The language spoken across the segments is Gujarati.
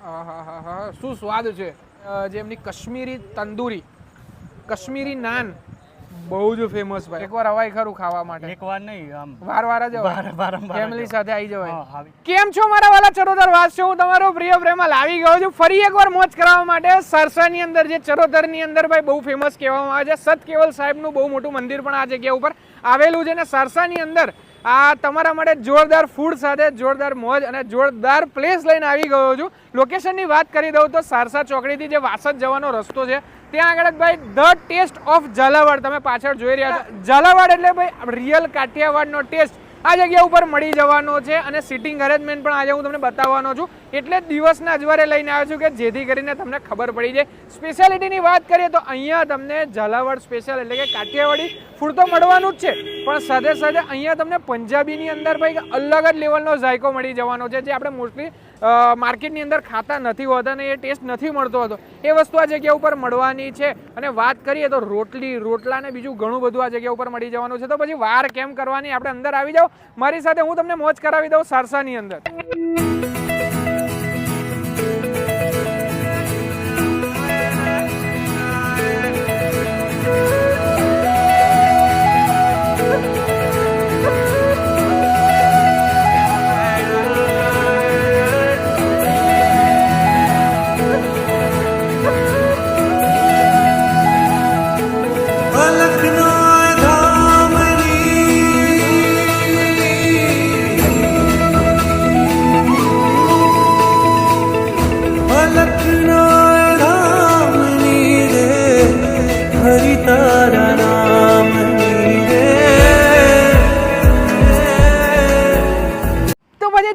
શું સ્વાદ છે? જેમની જે એમની કશ્મીરી તંદૂરી. કશ્મીરી નાન. બહુ જ ફેમસ ભાઈ. એકવાર અવાય ખરું ખાવા માટે. એકવાર નહીં આમ. વાર વાર જ ફેમિલી સાથે આવી જવાય. કેમ છો મારા વાલા ચરોતર વાસ છે? હું તમારો પ્રિય પ્રેમલ આવી ગયો છું. ફરી એકવાર મોજ કરાવવા માટે સરસાની અંદર જે ચરોતરની અંદર ભાઈ બહુ ફેમસ કહેવામાં આવે છે. સત કેવલ સાહેબનું બહુ મોટું મંદિર પણ આ જગ્યા ઉપર આવેલું છે ને સરસાની અંદર આ તમારા માટે જોરદાર ફૂડ સાથે જોરદાર મોજ અને જોરદાર પ્લેસ લઈને આવી ગયો છું. લોકેશનની વાત કરી દઉં તો સારસા ચોકડીથી જે વાસદ જવાનો રસ્તો છે ત્યાં આગળ ભાઈ ધ ટેસ્ટ ઓફ ઝાલાવાડ તમે પાછળ જોઈ રહ્યા છો. ઝાલાવાડ એટલે ભાઈ રિયલ કાઠિયાવાડનો ટેસ્ટ આ જગ્યા ઉપર મળી જવાનો છે અને સિટિંગ અરેન્જમેન્ટ પણ આજે હું તમને બતાવવાનો છું. એટલે દિવસના અજવારે લઈને આવ્યો છું કે જેથી કરીને તમને ખબર પડી જાય. સ્પેશિયાલિટીની વાત કરીએ તો અહીંયા તમને ઝાલાવાડ સ્પેશિયલ એટલે કે કાઠિયાવાડી ફૂડ તો મળવાનું જ છે. પણ સાથે સાથે અહીંયા તમને પંજાબીની અંદર ભાઈ અલગ જ લેવલનો ઝાયકો મળી જવાનો છે, જે આપણે મોસ્ટલી માર્કેટની અંદર ખાતા નથી હોતા અને એ ટેસ્ટ નથી મળતો હતો. એ વસ્તુ આ જગ્યા ઉપર મળવાની છે. અને વાત કરીએ તો રોટલી, રોટલા ને બીજું ઘણું બધું આ જગ્યા ઉપર મળી જવાનું છે. તો પછી વાર કેમ કરવાની? આપણે અંદર આવી જાઓ. મારી સાથે હું તમને મોજ કરાવી દઉં સારસાની અંદર.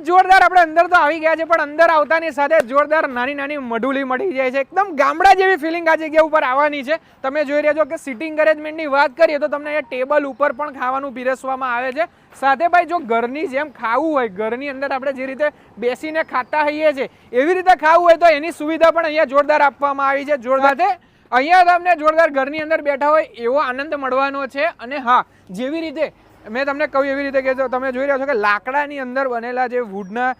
જોરદાર આપણે અંદર તો આવી ગયા છે પણ અંદર આવતાની સાથે જોરદાર નાની નાની મઢુલી મળી જાય છે. એકદમ ગામડા જેવી ફિલિંગ આ જગ્યા ઉપર આવવાની છે. તમે જોઈ રહ્યા છો કે સિટિંગ અરેન્જમેન્ટની વાત કરીએ તો તમને અહીંયા ટેબલ ઉપર પણ ખાવાનું પીરસવામાં આવે છે. સાથે ભાઈ જો ઘરની જેમ ખાવું હોય ઘરની અંદર આપણે જે રીતે બેસીને ખાતા હોઈએ છીએ એવી રીતે ખાવું હોય તો એની સુવિધા પણ અહીંયા જોરદાર આપવામાં આવી છે. જોરદાર અહીંયા તમને જોરદાર ઘરની અંદર બેઠા હોય એવો આનંદ મળવાનો છે. અને હા જેવી રીતે મેં તમને કહ્યું એવી રીતે કે તમે જોઈ રહ્યા છો કે લાકડાની અંદર બનેલા જે વુડના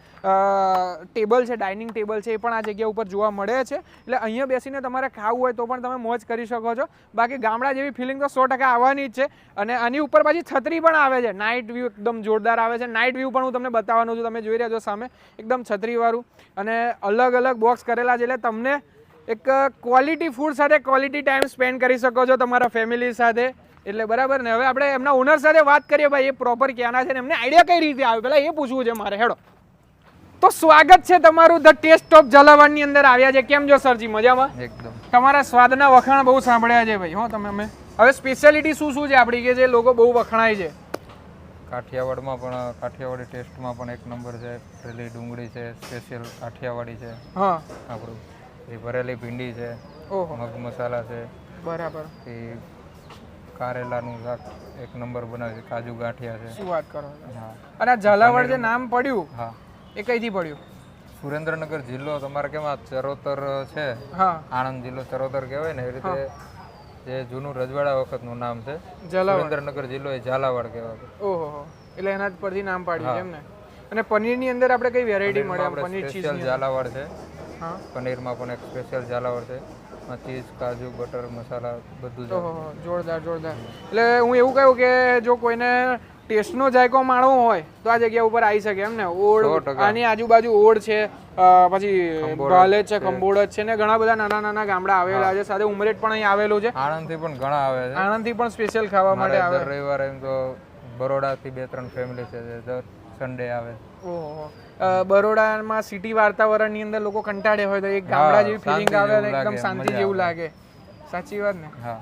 ટેબલ છે ડાઇનિંગ ટેબલ છે, એ પણ આ જગ્યા ઉપર જોવા મળે છે. એટલે અહીંયા બેસીને તમારે ખાવું હોય તો પણ તમે મોજ કરી શકો છો. બાકી ગામડા જેવી ફિલિંગ તો સો ટકા આવવાની જ છે. અને આની ઉપર પાછી છત્રી પણ આવે છે. નાઇટ વ્યૂ એકદમ જોરદાર આવે છે. નાઇટ વ્યૂ પણ હું તમને બતાવવાનું છું. તમે જોઈ રહ્યા છો સામે એકદમ છત્રીવાળું. અને અલગ અલગ બોક્સ કરેલા છે. એટલે તમને એક ક્વોલિટી ફૂડ સાથે ક્વોલિટી ટાઈમ સ્પેન્ડ કરી શકો છો તમારા ફેમિલી સાથે. એટલે બરાબર ને હવે આપણે એમના ઓનર સાથે વાત કરીએ ભાઈ એ પ્રોપર ક્યાંના છે ને એમને આઈડિયા કઈ રીતે આવે? પેલા એ પૂછવું છે મારે હેડો. તો સ્વાગત છે તમારું ધ ટેસ્ટ ઓફ જલાવાડની અંદર આવ્યા છે. કેમ છો સરજી? મજામાં? એકદમ. તમારા સ્વાદના વખાણ બહુ સાંભળ્યા છે ભાઈ હો તમે અમે. હવે સ્પેશિયાલિટી શું શું છે આપણી કે જે લોકો બહુ વખણાય છે? કાઠિયાવાડમાં પણ કાઠિયાવાડી ટેસ્ટમાં પણ એક નંબર છે ભરેલી ડુંગળી છે સ્પેશિયલ કાઠિયાવાડી છે. હા. આપણું એ ભરેલી ભીંડી છે ઓહો. મગ મસાલા છે. બરાબર. એ કારેલાનું શાક એક નંબર બનાવે છે કાજુ ગાંઠિયા છે. શું વાત કરો હા. અને આ ઝાલાવાડ જે નામ પડ્યું હા. એ કઈથી પડ્યું? સુરેન્દ્રનગર જિલ્લો તમારે કેવા ચરોતર છે? આણંદ જિલ્લો ચરોતર કહેવાય ને એ રીતે જે જૂનું રજવાડા વખતનું નામ છે. સુરેન્દ્રનગર જિલ્લો એ ઝાલાવાડ કહેવાય ઓહો. એટલે એના જ પરથી નામ પાડ્યું એમ ને? અને પનીરની અંદર આપણે કઈ વેરાયટી મળે પનીર ચીઝ ઝાલાવાડ છે. પનીરમાં પણ એક સ્પેશિયલ ઝાલાવાડ છે. ચીઝ કાજુ બટર મસાલા બધું જોરદાર જોરદાર. એટલે હું એવું કહ્યું કે જો કોઈને ટેસ્ટનો જાયકો માણવો હોય તો આ જગ્યા ઉપર આવી શકે એમ ને. ઓડ આની આજુબાજુ ઓડ છે પછી ભાલેજ છે કંબોડ છે ને ઘણા બધા નાના નાના ગામડા આવેલા છે. સાથે ઉમરેટ પણ અહીં આવેલું છે. આણંદથી પણ ઘણા આવે છે. આણંદથી પણ સ્પેશિયલ ખાવા માટે આવે. રવિવારે એમ તો બરોડાથી બે ત્રણ ફેમિલી છે દર સન્ડે આવે. ઓહો. બરોડામાં સિટી વાતાવરણની અંદર લોકો કંટાળે હોય તો એક ગામડા જેવી ફિલિંગ આવે અને એકદમ શાંતિ જેવું લાગે. સાચી વાત ને? હા.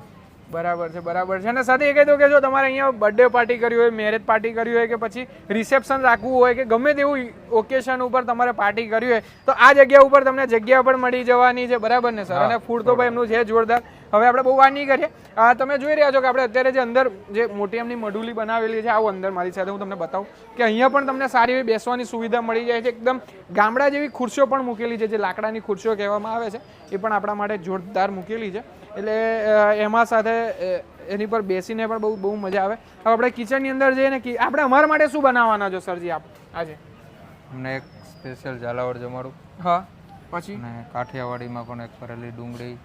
બરાબર છે બરાબર છે. અને સાથે એ કહી દો કે જો તમારે અહીંયા બર્થડે પાર્ટી કરવી હોય મેરેજ પાર્ટી કરવી હોય કે પછી રિસેપ્શન રાખવું હોય કે ગમે તેવું ઓકેશન ઉપર તમારે પાર્ટી કરવી હોય તો આ જગ્યા ઉપર તમને જગ્યા પણ મળી જવાની છે. બરાબર ને સર? અને ફૂડ તો ભાઈ એમનું છે જોરદાર. હવે આપણે બહુ વાર નહીં કરીએ. આ તમે જોઈ રહ્યા છો કે આપણે અત્યારે જે અંદર જે મોટી એમની મઢુલી બનાવેલી છે આવો અંદર મારી સાથે હું તમને બતાવું કે અહીંયા પણ તમને સારી એવી બેસવાની સુવિધા મળી જાય છે. એકદમ ગામડા જેવી ખુરશીઓ પણ મૂકેલી છે જે લાકડાની ખુરશીઓ કહેવામાં આવે છે એ પણ આપણા માટે જોરદાર મૂકેલી છે. એટલે એમાં સાથે એની પર બેસીને પણ બહુ બહુ મજા આવે. હવે આપણે કિચનની અંદર જઈએ ને કે આપણે અમારા માટે શું બનાવવાના છો સરજી આપ? આજે? અમને એક સ્પેશિયલ ઝાલાવાડ જમાડું. હા. પછી? અને કાઠિયાવાડીમાં પણ એક ભરેલી ડુંગળી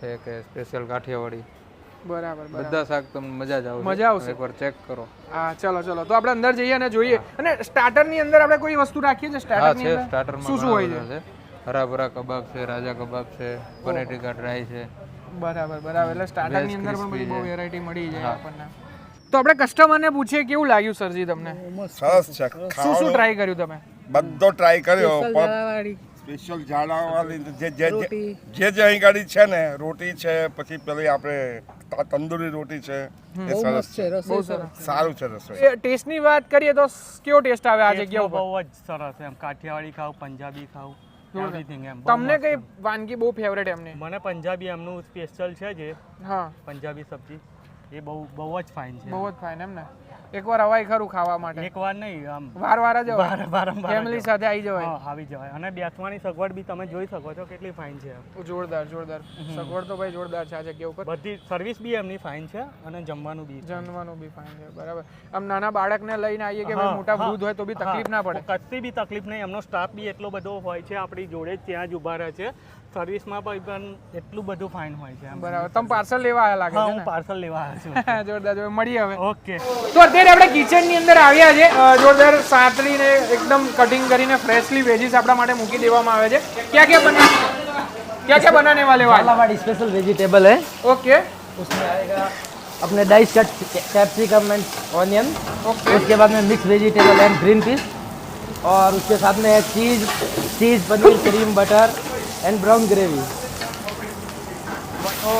છે કે સ્પેશિયલ કાઠિયાવાડી. બરાબર બધા શાક તમને મજા જ આવશે. મજા આવશે. એકવાર ચેક કરો. હા ચલો ચલો. તો આપણે અંદર જઈએ અને જોઈએ. અને સ્ટાર્ટરની અંદર આપણે કોઈ વસ્તુ રાખીએ છીએ સ્ટાર્ટરની અંદર? સ્ટાર્ટરમાં શું શું હોય છે? હરા હરાભરા કબાબ છે રાજા કબાબ છે પનીર ટીકા ડ્રાય છે. બરાબર બરાબર. એટલે સ્ટાર્ટરની અંદર પણ બધી બહુ વેરાયટી મળી જાય આપણને. તો આપણે કસ્ટમરને પૂછીએ કેવું લાગ્યું સરજી તમને? સરસ છે. શું શું ટ્રાય કર્યું તમે? બધો ટ્રાય કર્યો. પણ સ્પેશિયલ ઝાડાવાળી જે જે જે- જે અહીં ગાડી છે ને રોટી છે પછી પેલી આપણે તંદૂરી રોટી છે એ સરસ છે બહુ સરસ સારું છે રસોઈ. એ ટેસ્ટની વાત કરીએ તો કેવો ટેસ્ટ આવે આ જગ્યા ઉપર બહુ જ સરસ એમ કાઠિયાવાડી ખાવ પંજાબી ખાવ એવરીથિંગ એમ. તમને કઈ વાનગી બહુ ફેવરેટ એમની મને પંજાબી એમનું સ્પેશિયલ છે જે હા. પંજાબી સબ્જી. એ બહુ બહુ જ ફાઇન છે. બહુ જ ફાઇન એમ ને? એકવાર અવાય ખરું ખાવા માટે. એક વાર નહીં આમ વાર વાર જ વાર વારંવાર ફેમિલી સાથે આવી જવાય. હા, આવી જવાય. અને બેસવાની સગવડ બી તમે જોઈ શકો છો કેટલી ફાઇન છે જોરદાર જોરદાર. સગવડ તો ભાઈ જોરદાર છે આ જગ્યા ઉપર. બધી સર્વિસ બી એમની ફાઇન છે અને જમવાનું બી જમવાનું બી ફાઇન છે બરાબર. આમ નાના બાળકને લઈને આવીએ કે ભાઈ મોટા વૃદ્ધ હોય તો બી તકલીફ ના પડે. કશી બી તકલીફ નહીં. એમનો સ્ટાફ બી એટલો બધો હોય છે આપણી જોડે ત્યાં જ ઊભા રહે છે. સર્વિસમાં પણ એટલું બધું ફાઇન હોય છે. બરાબર. તમે પાર્સલ લેવા આવ્યા લાગે છે હું પાર્સલ લેવા આવ્યા છું. જોરદાર જોરદાર. મળીએ હવે. ઓકે તો અત્યારે આપણે કિચન ની અંદર આવ્યા છે અ, જોરદાર સાતરીને એકદમ કટિંગ કરીને ફ્રેશલી વેજીસ આપણા માટે મૂકી દેવામાં આવે છે ક્યાં ક્યાં બના क्या क्या बनाने वाले हो आज झालावाड़ी स्पेशल वेजिटेबल है ओके उसमें आएगा अपने dice cut capsicum and onion okay उसके बाद में mix vegetable and green peas और उसके साथ में है cheese cheese paneer cream butter and brown gravy ઓહો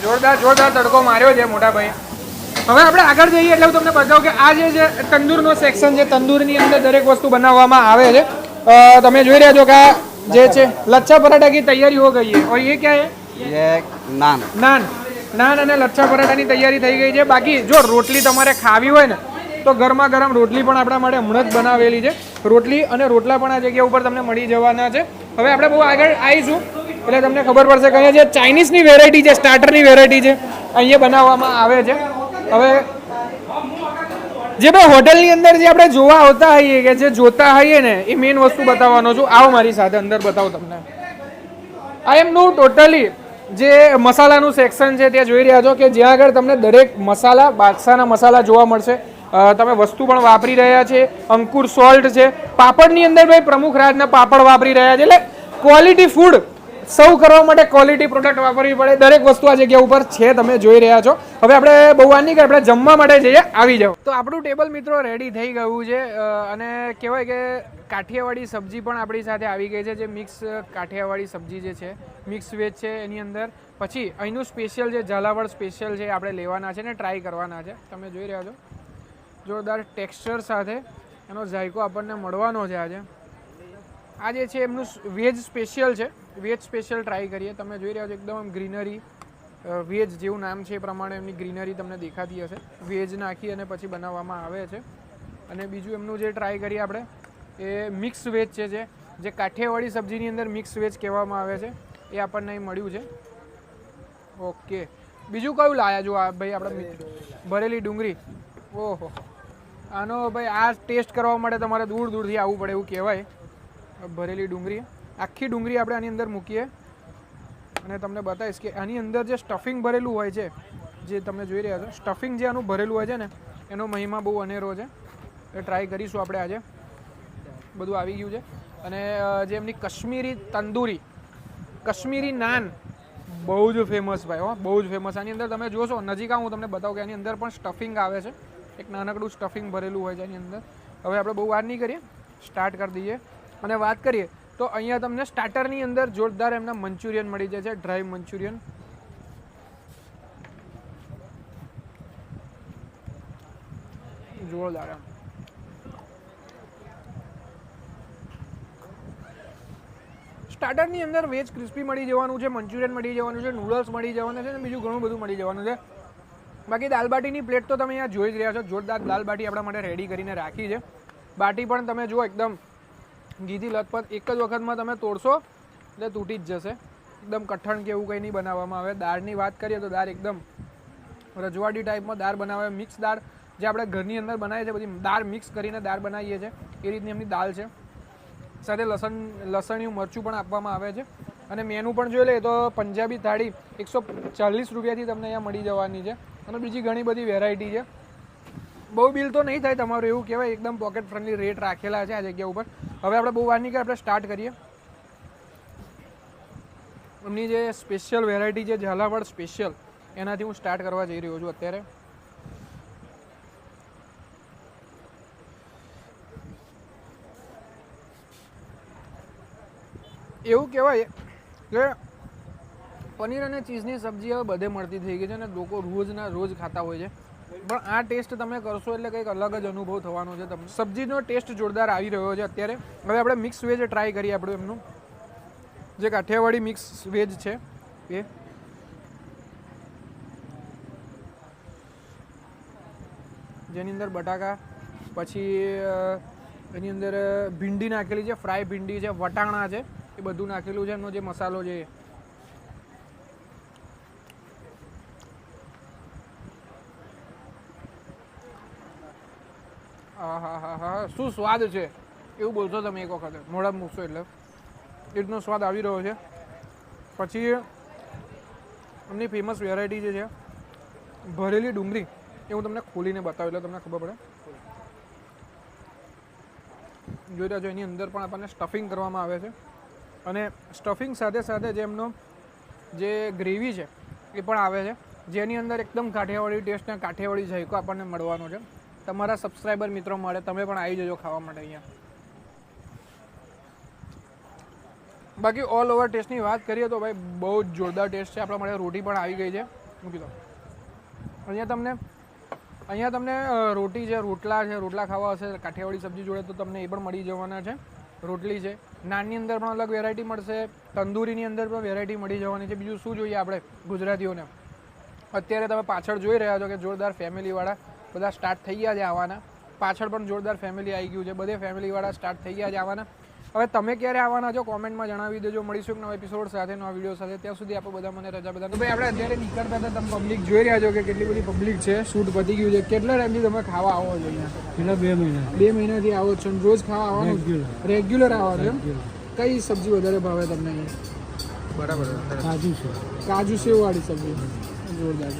જોરદાર જોરદાર તડકો માર્યો છે મોટા ભાઈ હવે આપણે આગળ જઈએ એટલે હું તમને બતાવું કે આ જે તંદૂરનો સેક્શન છે તંદૂરની અંદર દરેક વસ્તુ બનાવવામાં આવે છે. તમે જોઈ રહ્યા છો કે જે છે લચ્છા પરાઠાની તૈયારી હો ગઈ ઓર યે ક્યા હે યે નાન. નાન. નાન અને લચ્છા પરાઠાની તૈયારી થઈ ગઈ છે. બાકી જો રોટલી તમારે ખાવી હોય ને તો ગરમા ગરમ રોટલી પણ આપણા માટે હમણાં જ બનાવેલી છે. રોટલી અને રોટલા પણ આ જગ્યા ઉપર તમને મળી જવાના છે. હવે આપણે બહુ આગળ આવીશું એટલે તમને ખબર પડશે કે અહીંયા જે ચાઇનીઝની વેરાયટી છે સ્ટાર્ટરની વેરાયટી છે અહીંયા બનાવવામાં આવે છે. હવે જે ભાઈ હોટલની અંદર જે આપણે જોવા આવતા હોઈએ કે જે જોતા હોઈએ ને, એ મેઇન વસ્તુ બતાવવાનો છું. આવો મારી સાથે, અંદર બતાવો તમને. આ એમનું ટોટલી જે મસાલાનું સેક્શન છે ત્યાં જોઈ રહ્યા છો કે જ્યાં આગળ તમને દરેક મસાલા, બાદશાહના મસાલા જોવા મળશે. તમે વસ્તુ પણ વાપરી રહ્યા છે, અંકુર સોલ્ટ છે. પાપડની અંદર ભાઈ પ્રમુખ રાજના પાપડ વાપરી રહ્યા છે. એટલે ક્વોલિટી ફૂડ સર્વ કરવા માટે ક્વોલિટી પ્રોડક્ટ વાપરવી પડે. દરેક વસ્તુ આ જગ્યા ઉપર છે, તમે જોઈ રહ્યા છો. હવે આપણે બહુ વાર નહીં કે આપણે જમવા માટે જઈએ, આવી જાઓ. તો આપણું ટેબલ મિત્રો રેડી થઈ ગયું છે અને કહેવાય કે કાઠિયાવાડી સબ્જી પણ આપણી સાથે આવી ગઈ છે, જે મિક્સ કાઠિયાવાડી સબ્જી જે છે મિક્સ વેજ છે એની અંદર. પછી અહીંનું સ્પેશિયલ જે ઝાલાવાડ સ્પેશિયલ છે આપણે લેવાના છે ને ટ્રાય કરવાના છે. તમે જોઈ રહ્યા છો. જોરદાર ટેક્સચર સાથે એનો ઝાયકો આપણને મળવાનો છે આજે. આ જે છે, એમનું વેજ સ્પેશિયલ છે. વેજ સ્પેશિયલ ટ્રાય કરીએ. તમે જોઈ રહ્યા છો, એકદમ ગ્રીનરી વેજ જેવું નામ છે એ પ્રમાણે એમની ગ્રીનરી તમને દેખાતી હશે. વેજ નાખી અને પછી બનાવવામાં આવે છે. અને બીજું એમનું જે ટ્રાય કરીએ આપણે, એ મિક્સ વેજ છે જે જે કાઠિયાવાડી સબ્જીની અંદર મિક્સ વેજ કહેવામાં આવે છે. એ આપણને અહીં મળ્યું છે. ઓકે બીજું કયું લાયા જો આ ભાઈ આપણા ભરેલી ડુંગળી. ઓહો. આનો ભાઈ આ ટેસ્ટ કરવા માટે તમારે દૂર દૂરથી આવવું પડે એવું કહેવાય. ભરેલી ડુંગળી. આખી ડુંગળી આપણે આની અંદર મૂકીએ. અને તમને બતાવીશ કે આની અંદર જે સ્ટફિંગ ભરેલું હોય છે, જે તમે જોઈ રહ્યા છો સ્ટફિંગ જે આનું ભરેલું હોય છે ને, એનો મહિમા બહુ અનેરો છે. એ ટ્રાય કરીશું આપણે આજે. બધું આવી ગયું છે. અને જે એમની કશ્મીરી તંદૂરી, કશ્મીરી નાન, બહુ જ ફેમસ ભાઈ, હો, બહુ જ ફેમસ આની અંદર તમે જોશો, નજીક હું તમને બતાવું કે આની અંદર પણ સ્ટફિંગ આવે છે. એક નાનકડું સ્ટફિંગ ભરેલું હોય છે એની અંદર. હવે આપણે બહુ વાર નહીં કરીએ સ્ટાર્ટ કરી દઈએ. અને વાત કરીએ, તો અહીંયા તમને સ્ટાર્ટરની અંદર જોરદાર એમના મંચુરિયન મળી જાય છે ડ્રાય મંચુરિયન. જોરદાર એમ. સ્ટાર્ટરની અંદર વેજ ક્રિસ્પી મળી જવાનું છે, મંચુરિયન મળી જવાનું છે નૂડલ્સ મળી જવાના છે, અને બીજું ઘણું બધું મળી જવાનું છે. બાકી દાલબાટીની પ્લેટ તો તમે અહીંયા જોઈ જ રહ્યા છો, જોરદાર દાલબાટી આપણા માટે રેડી કરીને રાખી છે. બાટી પણ તમે જુઓ એકદમ ઘીથી લથપથ એક જ વખતમાં તમે તોડશો, એટલે તૂટી જ જશે. એકદમ કઠણ કે એવું કંઈ નહીં બનાવવામાં આવે. દાળની વાત કરીએ તો દાળ એકદમ રજવાડી ટાઈપમાં દાળ બનાવે. મિક્સ દાળ જે આપણે ઘરની અંદર બનાવીએ છીએ, બધી દાળ મિક્સ કરીને દાળ બનાવીએ છીએ, એ રીતની એમની દાળ છે. સાથે લસણ, લસણિયું મરચું પણ આપવામાં આવે છે. અને મેનુ પણ જોઈ લે તો પંજાબી થાળી એકસો ચાલીસ રૂપિયાથી તમને અહીંયા મળી જવાની છે. અને બીજી ઘણી બધી વેરાયટી છે. બહુ બિલ તો નહીં થાય તમારું, એવું કહેવાય, એકદમ પોકેટ ફ્રેન્ડલી રેટ રાખેલા છે આ જગ્યા ઉપર. હવે આપણે બહુ વાર નહીં આપણે સ્ટાર્ટ કરીએ. એમની જે સ્પેશિયલ વેરાયટી છે ઝાલાવાડ સ્પેશિયલ એનાથી હું સ્ટાર્ટ કરવા જઈ રહ્યો છું અત્યારે. એવું કહેવાય કે પનીર અને ચીઝની સબ્જી હવે બધે મળતી થઈ ગઈ છે અને લોકો રોજના રોજ ખાતા હોય છે. પણ આ ટેસ્ટ તમે કરશો એટલે કંઈક અલગ જ અનુભવ થવાનો છે તમને. સબ્જીનો ટેસ્ટ જોરદાર આવી રહ્યો છે અત્યારે. હવે આપણે મિક્સ વેજ ટ્રાય કરીએ આપણું એમનું. જે કાઠિયાવાડી મિક્સ વેજ છે એ. જેની અંદર બટાકા, પછી એની અંદર ભીંડી નાખેલી છે ફ્રાય ભીંડી છે, વટાણા છે, એ બધું નાખેલું છે, એમનો જે મસાલો છે એ હા હા હા હા શું સ્વાદ છે? એવું બોલશો તમે એક વખત. મોડા મૂકશો એટલે. એટલનો સ્વાદ આવી રહ્યો છે. પછી એમની ફેમસ વેરાયટી જે છે, ભરેલી ડુંગળી, એ હું તમને ખોલીને બતાવું, એટલે તમને ખબર પડે. જોઈ રહ્યા છો, એની અંદર પણ આપણને સ્ટફિંગ કરવામાં આવે છે. અને સ્ટફિંગ સાથે સાથે જે એમનો જે ગ્રેવી છે, એ પણ આવે છે. જેની અંદર એકદમ કાઠિયાવાડી ટેસ્ટ અને કાઠિયાવાડી જાયકો આપણને મળવાનો છે. તમારા સબસ્ક્રાઈબર મિત્રો મળે, તમે પણ આવી જજો ખાવા માટે અહીંયા. બાકી ઓલ ઓવર ટેસ્ટની વાત કરીએ તો ભાઈ બહુ જ જોરદાર ટેસ્ટ છે. આપણા માટે રોટી પણ આવી ગઈ છે. મૂકી દો. અહીંયા તમને અહીંયા તમને રોટી છે, રોટલા છે, રોટલા ખાવા હશે, કાઠિયાવાડી સબ્જી જોડે તો તમને એ પણ મળી જવાના છે. રોટલી છે. નાનની અંદર પણ અલગ વેરાયટી મળશે, તંદૂરીની અંદર પણ વેરાયટી મળી જવાની છે. બીજું શું જોઈએ આપણે ગુજરાતીઓને? અત્યારે તમે પાછળ જોઈ રહ્યા છો કે જોરદાર ફેમિલીવાળા બધા સ્ટાર્ટ થઈ ગયા છે આવવાના. પાછળ પણ જોરદાર ફેમિલી આવી ગયું છે. બધે ફેમિલીવાળા સ્ટાર્ટ થઈ ગયા છે આવવાના. હવે તમે ક્યારે આવવાના છો? કોમેન્ટમાં જણાવી દેજો. મળીશું એક નવા એપિસોડ સાથે નવા વીડિયો સાથે. ત્યાં સુધી આપણે બધા મને રજા બધા ભાઈ આપણે અત્યારે નીકળતા હતા. તમે પબ્લિક જોઈ રહ્યા છો કે કેટલી બધી પબ્લિક છે? શૂટ પતી ગયું છે. કેટલા ટાઈમથી તમે ખાવા આવો છો અહીંયા? બે મહિના. બે મહિનાથી આવો છો રોજ ખાવા આવવાનું? રેગ્યુલર આવવા છો કઈ સબ્જી વધારે ભાવે તમને બરાબર. કાજુ છે કાજુ સેવ વાળી સબ્જી. જોરદાર.